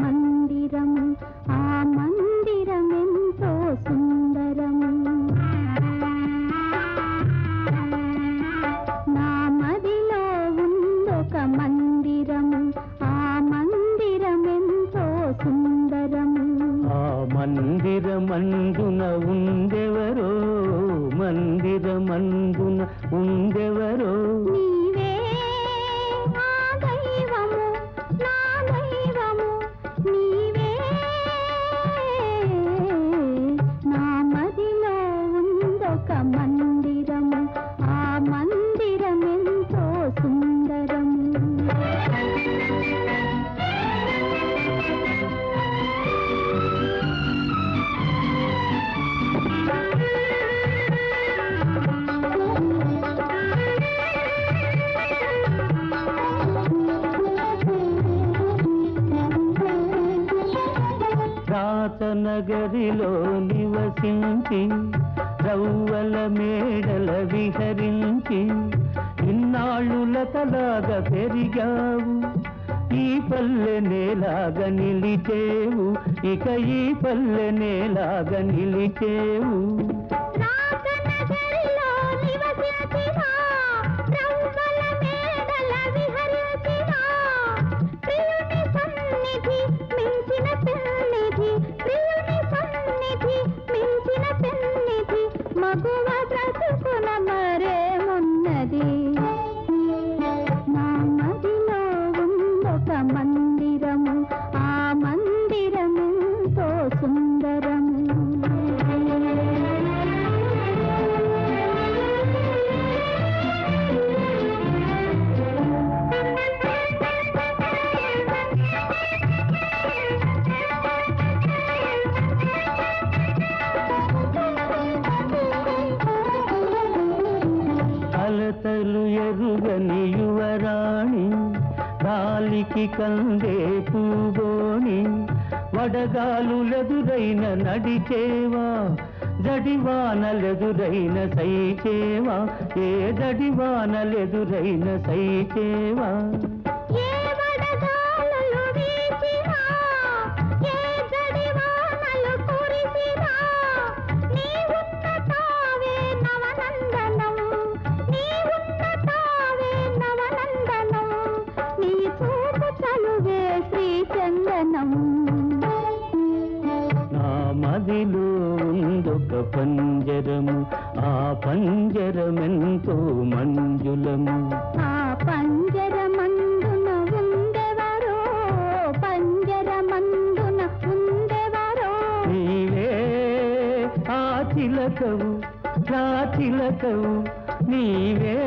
మందిరము ఆ మందిరమెంతో సుందరము. నా మదిలో ఉందొక మందిరము ఆ మందిరమెంతో సుందరము. ఆ మందిరమందున ఉండెవరో మందిరమందున ఉండెవరో నీవే నా రాతనగరిలో నివసించి రౌవల మేడల విహరించి ఇన్నాళ్ళు లతలాగా పెరిగావు. ఈ పల్లె నేలాగా నిలిచేవు ఇక ఈ పల్లె నేలాగా నిలిచేవు. మగువ బ్రతుకున మరేమున్నది నా మదిలో ఉందొక మందిరము. అలతలు ఎరుగని యువరాణి గాలికి కందే పూగోని వడగాలులెదురైన నడిచేవా జడివానలెదురైన సైచేవా ఏ జడివానలెదురైన సైచేవా? శ్రీచందనం నా మదిలో ఉందొక పంజరము ఆ పంజరమెంతో మంజులము. ఆ పంజరమందున ఉండెవరో పంజరమందున ఉండెవరో. నీవే ఆ చిలకవు నా చిలకవు నీవే